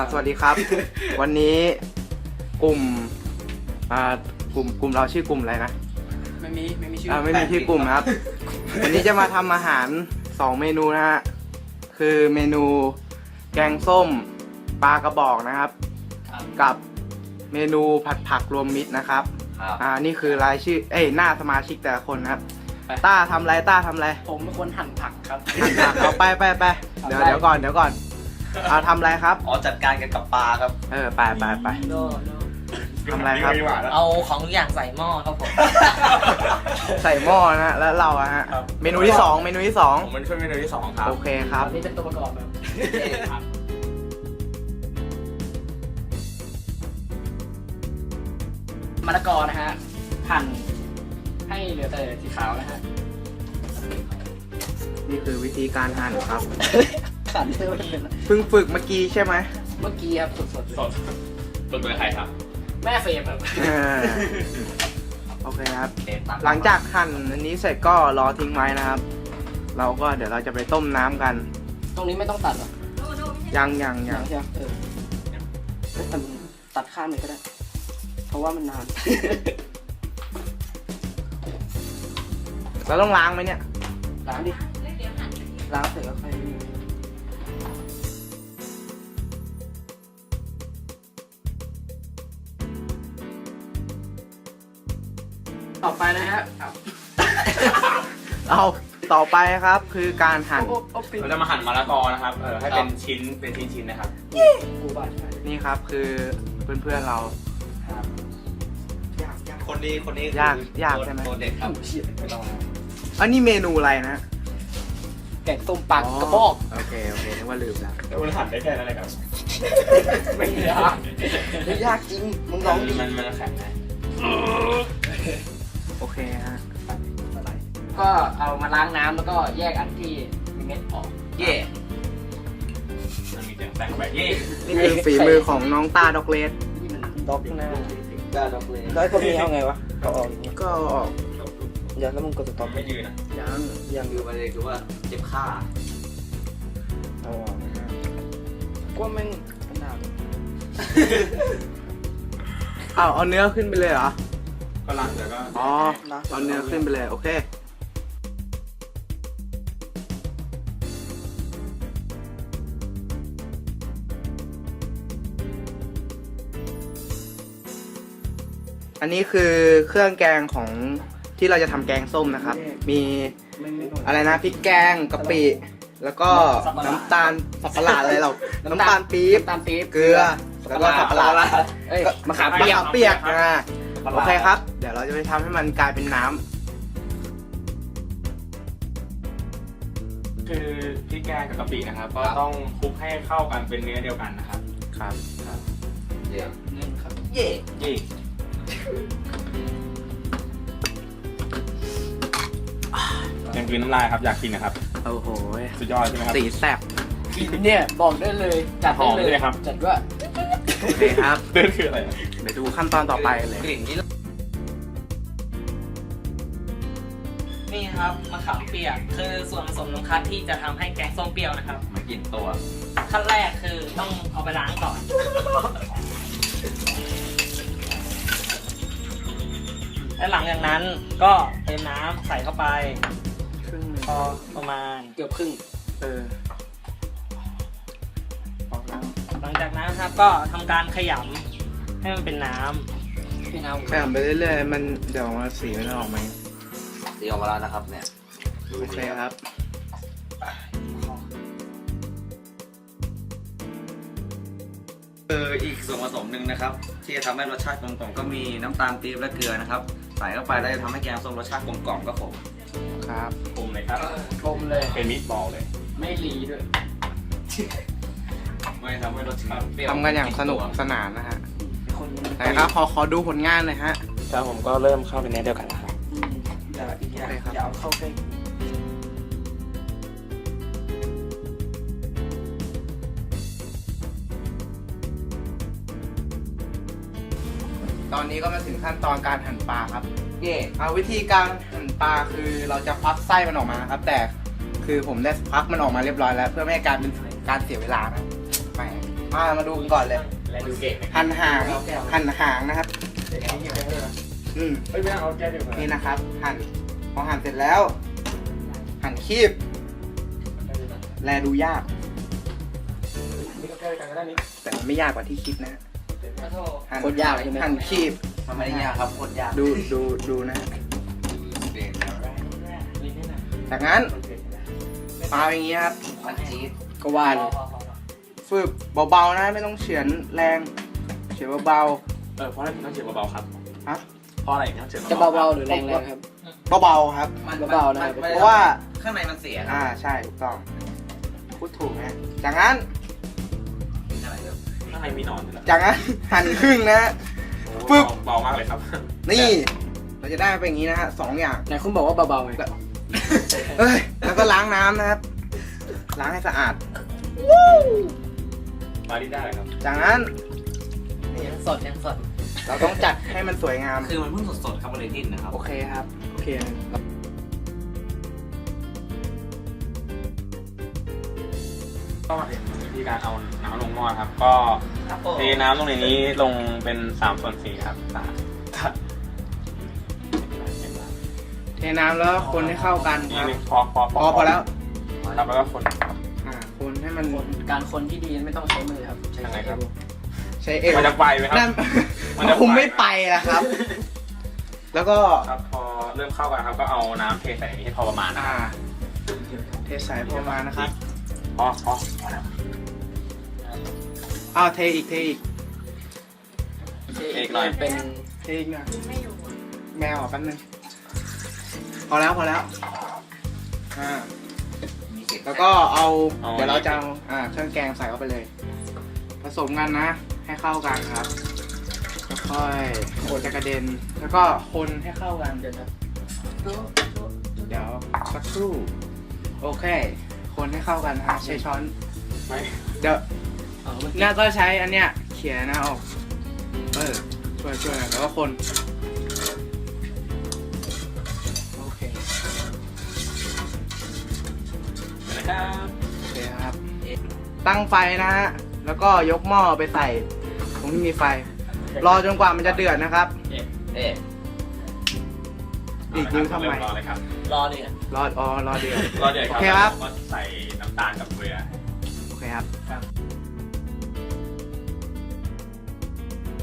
อ่าสวัสดีครับ วันนี้กลุ่มอ่ากลุ่มกลุ่มเราชื่อกลุ่มอะไรนะไม่มีไม่มีชื่ออ่าไม่มีที่อกลุ่มนะครับ วันนี้จะมาทำอาหารสองเมนูนะฮะคือเมนูแกงส้มปลากระบอกนะครับ ครับกับเมนูผัดผักรวมมิตรนะครับครับ อ่านี่คือรายชื่อเอ้ยหน้าสมาชิกแต่ละคนนะครับต้าทำอะไรต้าทำอะไรผมเป็นคนหั่นผักครับ หั่นผักเอาไปไปไปเดี๋ยวทำอะไรเดี๋ยวก่อนเดี๋ยวก่อน เอาทำอะไรครับ อ๋อจัดการกันกับปลาครับ เออไปไปไปโนโนทำอะไรครับเอาของทุกอย่างใส่หม้อครับผม ใส่หม้อนะฮะแล้วเราอะฮะ ครับ เมนูที่สองเมนูที่สองผมมันช่วยเมนูที่สองครับ โอเคครับ อันนี้เป็นตัวประกอบแบบครับมะละกอนะฮะหั่นให้เหลือแต่สีขาวนะฮะนี่คือวิธีการหั่นครับ หั่นเพื่อมันเป็นเพิ่งฝึกเมื่อกี้ใช่ไหมเมื่อกี้ครับสดสดสดโดยใครครับ ๆแม่เฟรมครับเออโอเคครับ หลังจากหั่นอันนี้เสร็จก็รอทิ้งไว้นะครับ เราก็เดี๋ยวเราจะไปต้มน้ำกันตรงนี้ไม่ต้องตัดหรอยังยังยัยังงใช่ไหมเออแต่มึงตัดข้ามเลยก็ได้ เพราะว่ามันนานเราต้องล้างไหมเนี่ยล้างดิล้างเสร็จก็ค่อย ต่อไปนะฮะเอาต่อไปครับคือการหั่นโอ้โอ้ปิดเราจะมาหั่นมะละกอนะครับเออให้เป็นชิ้นเป็นชิ้นๆนะครับกูบาดใช่ไหมนี่ครับคือเพื่อนๆเราครับยากยากคนนี้คนนี้ยากยากใช่ไหม ตัวเด็กครับเฉียดไม่ต้องนะอันนี้เมนูอะไรนะแกงต้มปลากกระบอกโอเคโอเคนึกว่าลืมแล้วแล้วมันหั่นได้แค่นั้นเลยครับไม่ยากไม่ยากจริงมึงลองดิมันมันแข็งนะ โอเคฮะ ก็เอามาล้างน้ำแล้วก็แยกอันที่มีเม็ดออก เย่มันมีเสียงแตงแบบเย่นี่คือฝีมือของน้องต้าด็อกเลสที่มันดอกข้างหน้ากล้าดอกเลยแล้วคนนี้เอาไงวะเอาออกอย่างเงี้ยก็ออกเดี๋ยวแล้วมึงกดสต็อปไม่ยืนนะยังยังคือประเด็นคือว่าเจ็บข้าเอาออกนะฮะกว่าแม่งขนาดเอาเอาเนื้อขึ้นไปเลยเหรอ ก็ล้างแต่ก็อ๋อเอาเนื้อขึ้นไปเลยโอเคอันนี้คือเครื่องแกงของที่เราจะทำแกงส้มนะครับ มีไม่ไม่หน่อยอะไรนะพริกแกงกะปิแล้วก็น้ำตาลสับปะหลาดอะไรเราน้ำตาลปี๊บน้ำตาลปี๊บเกลือ แล้วก็สับปะหลาดเอ้ยก็มะขามเปียกมะขามเปียกนะโอเคครับ เดี๋ยวเราจะไปทำให้มันกลายเป็นน้ำคือพริกแกงกับกะปินะครับ ก็ต้องคลุกให้เข้ากันเป็นเนื้อเดียวกันนะครับครับ เย่นี่ครับเย่เย่ยังคืนน้ำลายครับอยากกินนะครับ โอ้โหสุดยอดใช่ไหมครับ สีแสบ กินเนี่ยบอกได้เลยจัดได้หอมเลเลยยครับ จัดว่า โอเคครับเรื่องคืออะไรอะเดี๋ยวดูขั้นตอนต่อไปเลย กลิ่นที่ นี่ครับมะขามเปียกคือส่วนผสมสำคัญที่จะทำให้แกงส้มเปรี้ยวนะครับมันกลิ่นตัว ขั้นแรกคือต้องเอาไปล้างก่อน และหลังจากนั้นก็เติมน้ำใส่เข้าไป ครึ่งหนึ่งพอประมาณเกือบครึ่ง เออออกแล้วหลังจากนั้นครับก็ทำการขยำให้มันเป็นน้ำพี่น้ำแบ่งไปเรื่อยๆมันเดี๋ยวมาสีมันจะออกไหมสีอ อกมาแล้วนะครับเนี่ยโอเคครับเอออีกส่วนผสมหนึ่งนะครับ ที่จะทำให้รสชาติกลมกล่อมก็มีน้ำตาลปี๊บและเกลือนะครับ ใส่เข้าไปแล้วจะทำให้แกงส้มรสชาติกลมกล่อมก็ผมครับผมเลยครับกลมเลย เป็นมิตบอลเลย ไม่รีด้วยไม่ทำให้รสชาติเปรี้ยวทำกันอย่างสนุกสนานนะฮะคนไหนครับขอขอดูผลงานหน่อยฮะแล้วผมก็เริ่มเข้าเป็นเนื้อเดียวกันแล้วครับอืม อย่าอีกอย่างโอเคครับอย่าเอาเข้าใกล้ตอนนี้ก็มาถึงขั้นตอนการหั่นปลาครับเย่เอาวิธีการหั่นปลาคือเราจะควักไส้มันออกมาครับ แต่คือผมได้ควักมันออกมาเรียบร้อยแล้ว เพื่อไม่ให้การเป็นการเสียเวลานะไม่มามาดูกันก่อนเลยและดูเก่งนะหั่นหางหั่นหางนะครับ อืมไม่ไม่เอาแก้วเดียวกันนี่นะครับ หั่นพอหั่นเสร็จแล้ว หั่นคีบ แลดูยาก นี่ก็แก้วเดียวกันก็ได้นี่แต่มันไม่ยากกว่าที่คิดนะหั่นโคตรยากเลยใช่ไหม หั่นคีบ มันไม่ได้ยากครับโคตรยากดูดูดูนะเด็กครับนี่นี่นะจากนั้นปาอย่างนี้ครับ มันจี๊ดก็วานฝึกเบาๆนะไม่ต้องเฉือนแรง เฉือนเบาเออเพราะอะไรถึงต้องเฉียบเบาๆครับๆฮะ เพราะอะไรถึงต้องเฉียบจะเบาๆเบาๆหรือแรงๆครับ เบาๆครับ มันเบาๆนะครับมัเพราะว่าข้างในมันเสียครับอ่าใช่ถูกต้องพูดถูกนะจากนั้น อะไรครับข้างในมีหนอนด้วยเหรอจากนั้น หั่นครึ่งนะโอ้ปึ๊บ เบามากเลยครับนี่ เราจะได้เป็นอย่างนี้นะฮะสองอย่าง ไหนคุณบอกว่าเบาๆไงเอ้ยแล้วก็ล้างน้ำนะครับ ล้างให้สะอาด มาดีได้เลยครับ จากนั้น ยังสดยังสด เราต้องจัดให้มันสวยงาม คือมันเพิ่งสดๆครับมันเลยดิ้นนะครับ โอเคครับ โอเคก็มาถึงวิธีการเอาน้ำลงหม้อครับ ก็ครับผมเทน้ำลงในนี้ลงเป็นสามส่วนสี่ครับสามเทน้ำแล้วคนให้เข้ากันนี่ครับหนึ่งพอพอพอพอแล้วครับแล้วก็คนครับอ่าคนให้มันการคนที่ดีไม่ต้องใช้มือครับใช้ยังไงครับ ใช้เอวมันจะไวไหมครับ นั่นมันจะคุมไฟไม่ไปละครับ แล้วก็ ครับพอเริ่มเข้ากันครับก็เอาน้ำเทใส่ในนี้ให้พอประมาณนะอ่า เทใส่พอประมาณนะครับพอพอพอแล้วอ้าวเทอีกเทอีกเอกหน่อยเป็นเทอีกหน่อยแมวอะแป๊บนึงพอแล้วพอแล้วอ่ามีเศษแล้วก็เอาเอาเดี๋ยวเราจะเอาอ่าเครื่องแกงใส่เข้าไปเลย ผสมกันนะ ให้เข้ากันครับค่อยๆโอจะกระเด็น แล้วก็คนให้เข้ากันเดี๋ยวนะเดี๋ยวสักครู่ โอเค คนให้เข้ากันนะฮะใช้ช้อนไม่เดี๋ยวเออมันน่าก็ใช้อันเนี้ยเขี่ยนะออก เออ ช่วยช่วยแล้วก็คน โอเคนะครับโอเคครับ ตั้งไฟนะฮะ แล้วก็ยกหม้อไปใส่ ตรงที่มีไฟ รอจนกว่ามันจะเดือดนะครับ เอ๊ะอีกนิ้วทำไม รอเลยครับรอเนี่ยรออ๋อรอเดือด รอเดี๋ยวโอเคครับ ก็ใส่น้ำตาลกับเกลือโอเคครับ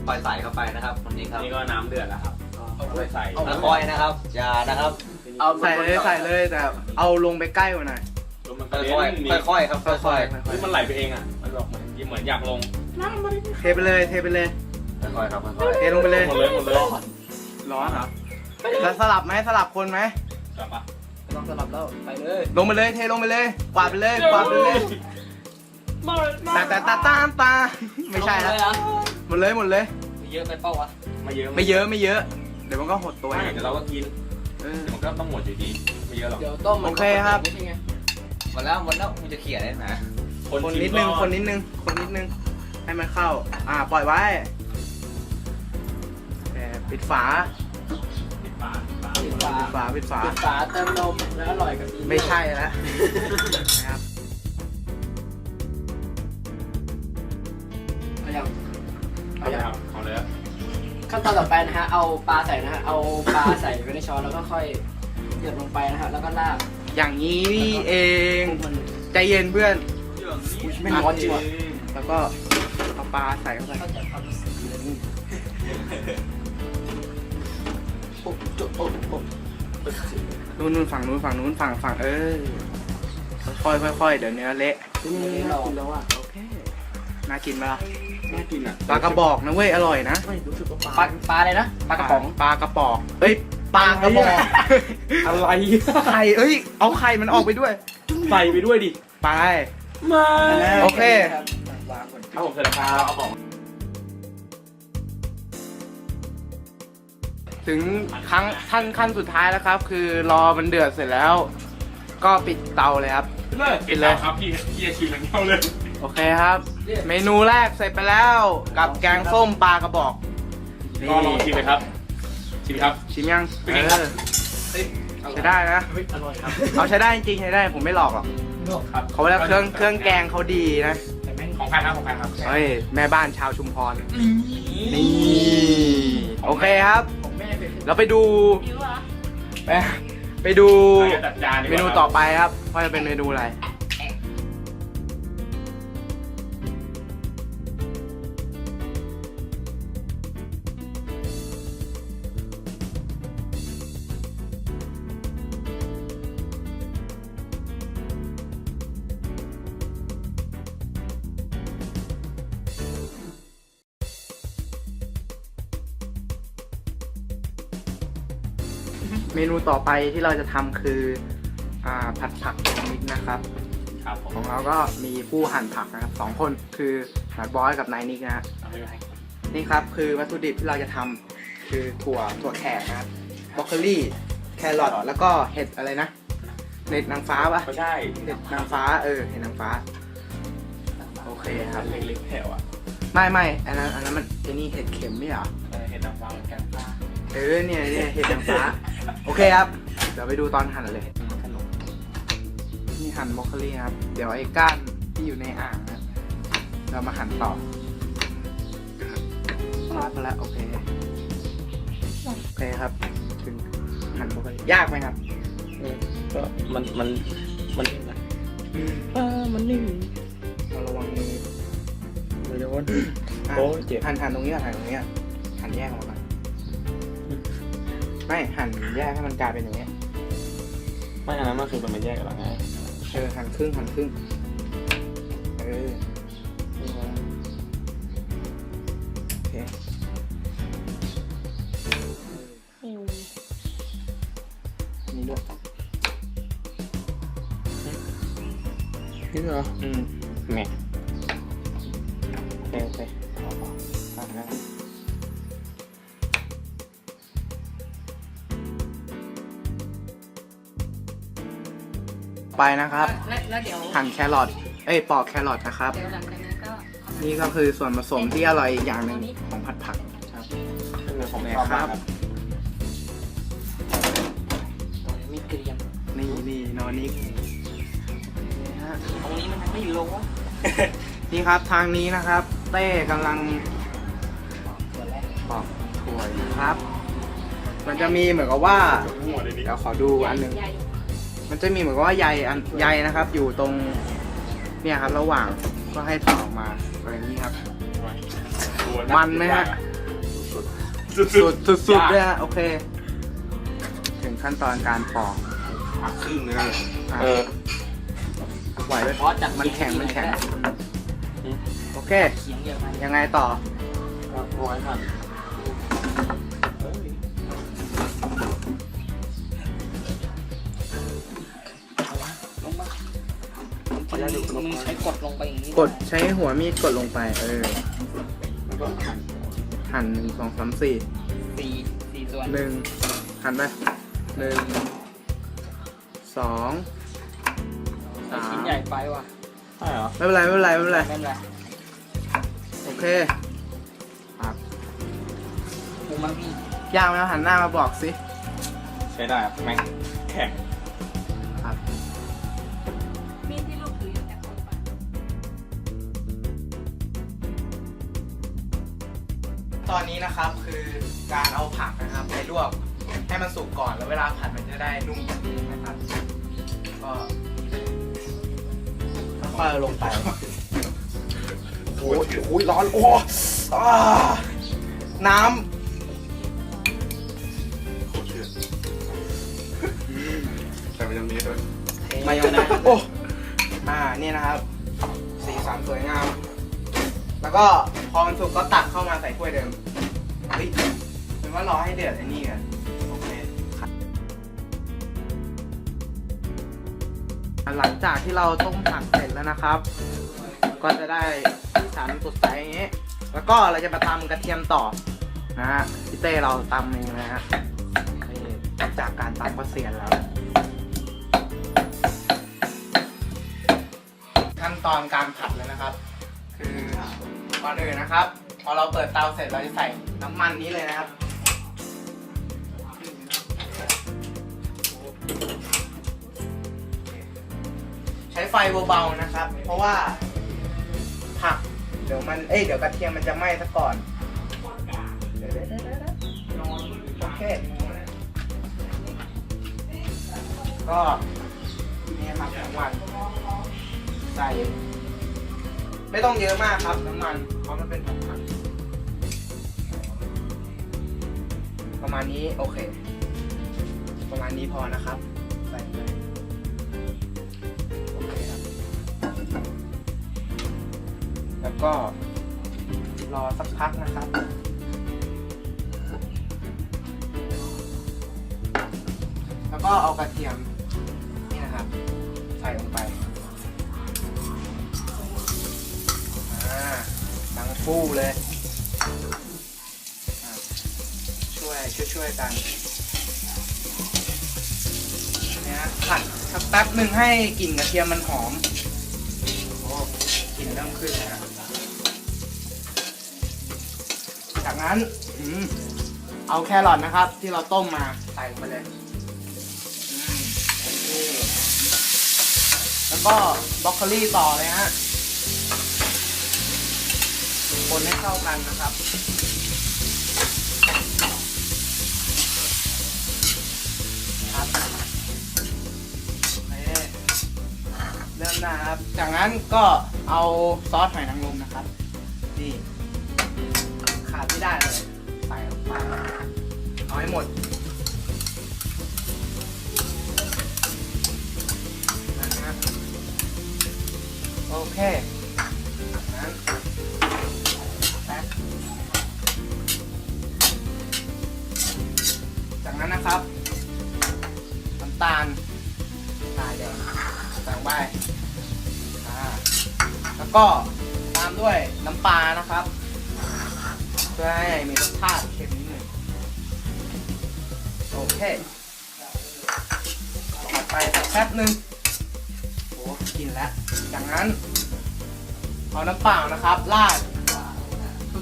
ปล่อยใส่เข้าไปนะครับคนนี้ครับนี่ก็น้ำเดือดแล้วครับก็เอาไปใส่ค่อยๆนะครับอย่านะครับเอาใส่เลยใส่เลยแต่เอาลงไปใกล้กว่าหน่อยลมมันกค่ระอยเด็นๆค่อยๆครับค่อยๆค่อยเฮ้ยมันไหลไปเองอะมันบอกเหมือนเหมือนอยากลง ๆเทไปเลย เทไปเลย ค่อยๆครับค่อยเทลงไปเลยหมดเลยหมดเลยร้อนเหรอแล้วสลับไหมสลับคนไหม กลับปะลองสลับแล้วไปเลยลงไปเลย เทลงไปเลย กวาดไปเลย กวาดไปเลยแต่แต่ตาตามตา ไม่ใช่ลแล้วงเลยนะหมดเลยหมดเลยเยอะไปเป้าวะไม่เยอะไม่เยอะไม่เยอะ เดี๋ยวมันก็หดตัวไม่เองเดี๋ยวเราก็กินเออ เดี๋ยวมันก็ต้องหมดอยู่ดีไม่เยอะหรอกเดี๋ยวต้มมันโอเคครับนิดนึงไงๆหมดแล้วหมดแล้วมึงจะเขี่ยได้ไหมคนชิมนิดนึงก็คนนิดนึง คนนิดนึง ให้มันเข้า อ่า ปล่อยไว้โอเคปิดฝา ปิดฝาปิดฝาปิดฝาปิดฝา ปิดฝาปิดฝาเติมนมแล้วอร่อยกับดีไม่ใช่แล้วนะครับเอาอย่างเอาเลยครับเอาเลยขั้นตอนต่อไปนะฮะ เอาปลาใส่นะฮะ เอาปลาใส่ไว้ในช้อนแล้วก็ค่อยหยดลงไปนะฮะ แล้วก็ลากอย่างนี้นี่เองมันใจเย็นเพื่อนไม่ร้อนจริงวะแล้วก็เอาป ลาใส่เข้าไปเข้าใจความรู้สึกเลยนี่โอ้โอ้โอ้โอ้นู่นนู่นฝั่งนู้นฝั่งนู้นฝั่งฝั่งเออค่อยๆค่อยๆเดี๋ยวเนื้อเละนี่เราแล้วอะโอเคน่ากินไหมล่ะน่ากินอะปลากระบอกนะเว้ยอร่อยนะไม่รู้สึกว่าปลาปลาอะไรนะปลากระป๋องปลากระป๋องเฮ้ยปลากระบอกอะไรไข่เอ้ยเอาไข่มันออกไปด้วยใส่ไปด้วยดิไปไม่โอเค ครับวางก่อนเอาผมเสร็จแล้วครับเอาบอกถึงครั้งขั้นขั้นสุดท้ายแล้วครับ คือรอมันเดือดเสร็จแล้ว ก็ปิดเตาเลยครับ เลยกินเลย ครับพี่พี่จะชิมอย่างเดียวเลยโอเคครับ เมนูแรกเสร็จไปแล้ว กับแกงส้มปลากระบอกก็ลองชิมเลยครับชิมครับ ชิมยังเป็นเอไงครับอใช้ได้นะเฮ้ยอร่อยครับเอาใช้ได้จริงๆใช้ได้ผมไม่หลอกหรอกครับเขาเรียกเครื่องเครื่องแกงเขาดีนะแต่แม่ง ของแพนครับของแพนครับเฮ้ยแม่บ้านชาวชุมพร นี่ โอเคครับ ของแม่เป็นเราไปดูหิวเหรอไปไปดูเราจะจัดจานดีกเมว่านูต่อไปครับว่าจะเป็นเมนูอะไร เมนูต่อไปที่เราจะทำคืออ่าผัดผักมิกนะครับครับผมของเราก็มีผู้หั่นผักนะครับสองคนคือหนายบอยกับนายนิกนะฮะเอาไม่เป็นไรนี่ครับคือวัตถุดิบที่เราจะทำคือถั่วถั่วแขกนะครับบรอกโคลี่แครอทแล้วก็เห็ดอะไรนะเห็ดนางฟ้าปะไม่ใช่เห็ดนางฟ้าเออเห็ดนางฟ้าโอเคครับเล็กๆแถวอะไม่ไม่อันนั้นอันนั้นมันไอ้นี่เห็ดเข็มไม่เหรอเออเห็นน้ำฟ้าเหมือนกันฟ้าเออเนี่ยเนี่ยเห็ดนางฟ้า โอเคครับ เดี๋ยวไปดูตอนหั่นเลยนี่หั่นบรอกโคลีครับ เดี๋ยวไอ้ก้านที่อยู่ในอ่างนะเรามาหั่นต่อครับแล้วโอเค โอเคครับ ถึงหั่นบรอกโคลียากไหมครับ ก็มันมันมันนิ่มนะเออมันนิ่มเราระวังมือ ไม่โดนอะโอ้เจ็บ หั่นหั่นตรงนี้ก่อนหั่นตรงนี้ก่อนหั่นแยกออกมาก่อน ไม่หั่นแยกให้มันกลายเป็นอย่างเงี้ยไม่อันนั้นมันคือมันไม่แยกกันหรอไงเออหั่นครึ่งหั่นครึ่งเออโอเคนี่ด้วยนี่เหรออืมแหม่ ไปนะครับแล้วแล้วเดี๋ยวหั่นแครอทเอ้ยปอกแครอทนะครับ เดี๋ยวหลังจากนั้นก็เอามานี่ก็คือส่วนผสมที่อร่อยอีกอย่างหนึ่งของผัดผักครับคือผมชอบมากครับมีเกรียมนี่นี่นอนนิกนี่ฮะตรงนี้มันยังไม่อยู่ลงวะนี่ครับทางนี้นะครับ เต้กำลังส่วนแรกปอกถั่วอยู่ครับ มันจะมีเหมือนกับว่าหัวเลยนี่เดี๋ยวขอดูอันหนึ่ง ใหญ่ มันจะมีเหมือนกับว่าใยอันใยนะครับ อยู่ตรงเนี่ยครับ ระหว่างก็ให้ถอดออกมาอะไรอย่างนี้ครับ มันไหมฮะ สุดสุดสุดสุดเลยฮะโอเค ถึงขั้นตอนการปอกครึ่งเลยนะอะเออไหวไหมเพราะจัดมันแข็งมันแข็งโอเคเขียงเยอะไปยังไงต่อร้อยพัน มึงใช้กดลงไปอย่างนี้กดใช้หัวมีดกดลงไป เออ แล้วก็หั่นหั่นหนึ่งสองสามสี่สี่สี่ส่วนหนึ่งหั่นไปหนึ่งสองสามชิ้นใหญ่ไปว่ะใช่เหรอ ไม่เป็นไรไม่เป็นไรไม่เป็นไรไม่เป็นไรโอเคครับกูมันพี่ยากไหมครับหันหน้ามาบอกสิ ใช้ได้ครับแม่งแข็ง ตอนนี้นะครับคือการเอาผักนะครับไปลวกให้มันสุกก่อนแล้วเวลาผัดมันจะได้นุ่มนะครับ ก็ค่อยๆเอาลงไปโอ้ยโอ้ยร้อนโอ้อ่าน้แต่มันยังมีด้วยำมายองเนสโอ้อ่านี่นะครับ สีสันสวยงาม แล้วก็พอมันสุกก็ตักเข้ามาใส่ถ้วยเดิมเฮ้ยเป็นว่ารอให้เดือดไอ้นี่กันโอเคหลังจากที่เราต้มผักเสร็จแล้วนะครับ ก็จะได้สีสันสดใสอย่างนี้ แล้วก็เราจะมาตำกระเทียมต่อนะฮะพี่เต้เราตำเองนะฮะจากการตำก็เสียนแล้วขั้นตอนการผัดเลยนะครับ ก่อนอื่นนะครับ พอเราเปิดเตาเสร็จเราจะใส่น้ำมันนี้เลยนะครับ ใช้ไฟเบาๆนะครับ เพราะว่าผักเดี๋ยวมันเอ้ยเดี๋ยวกระเทียมมันจะไหม้ซะก่อนโอเคก็นี่ครับน้ำมันใส่ ไม่ต้องเยอะมากครับน้ำมันเพราะมันเป็นผักผักประมาณนี้โอเค ประมาณนี้พอนะครับใส่เลยโอเคครับ แล้วก็รอสักพักนะครับแล้วก็เอากระเทียมนี่นะครับ ใส่ลงไป ฟู่เลย ช่วยช่วยช่วยกันเนี่ยผัดสักแป๊บหนึ่งให้กลิ่นกระเทียมมันหอมโอ้กลิ่นเริ่มขึ้นแล้วจากนั้นอเอาแครอทนะครับ ที่เราต้มมาใส่ลงไปเลยแล้วก็บรอกโคลีต่อเลยฮะ คนให้เข้ากันนะครับ ครับนี่เริ่มนะครับ จากนั้นก็เอาซอสหอยนางรมนะครับ นี่ ขาดไม่ได้เลย ใส่ลงไปเอาให้หมดนะฮะโอเค ก็ตามด้วยน้ำปลานะครับ เพื่อให้มีรสชาติเค็มนิดหนึ่งโอเคผัดไปสักแป๊บหนึ่งโอ้กินแล้วจากนั้นเอาน้ำเปล่านะครับราด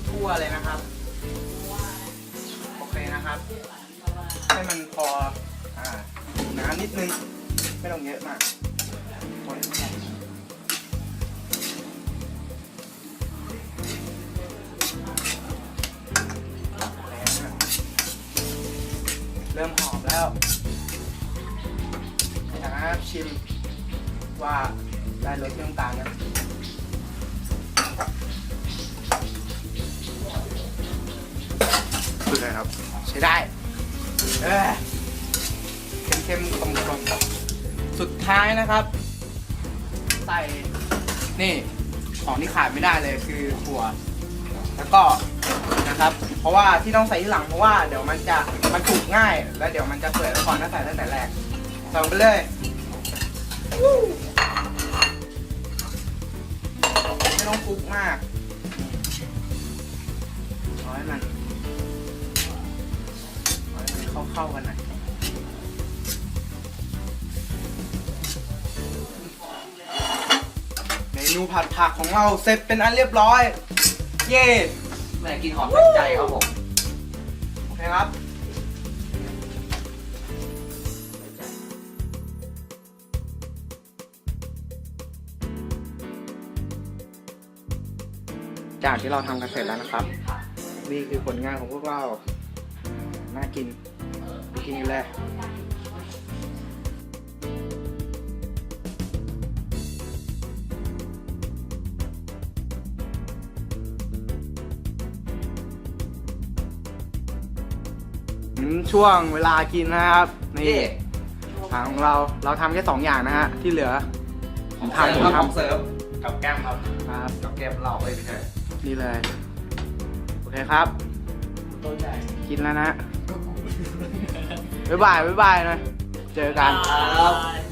ทั่วๆเลยนะครับ โอเคนะครับ ให้มันพออ่าน้ำนิดนึง ไม่ต้องเยอะมาก เริ่มหอมแล้วจากนั้นชิมว่าได้รสเรื่องต่างกันคืออะไรครับ ใช้ได้เออเข้มๆกลมๆสุดท้ายนะครับ ใส่นี่ของที่ขาดไม่ได้เลยคือถั่วแล้วก็นะ ครับ เพราะว่าที่ต้องใส่ที่หลังเพราะว่าเดี๋ยวมันจะมันถูกง่าย แล้วเดี๋ยวมันจะเปื่อยไว้ก่อนถ้าใส่ตั้งแต่แรกใส่ลงไปเลยไม่ต้องคลุกมากเอาให้มันเข้าเข้ากันหน่อยเมนูผัดผักของเราเสร็จเป็นอันเรียบร้อย เย้ ม่กินหอมเป็นใจครับผม โอเคครับจากที่เราทำกันเสร็จแล้วนะครับ นี่คือผลงานของพวกเรา น่ากินไปกินกันเลย ช่วงเวลากินนะครับนี่ทางของเราเราทำแค่สองอย่างนะฮะที่เหลือผมทำผมครับทำเสิร์ฟกับแก้มครับครับกับแกมเหล้าไปไม่ใช่นี่เลยโอเคครับตัวใหญ่กินแล้วนะบ๊ายบายบ๊ายบายนะเจอกัน ครับ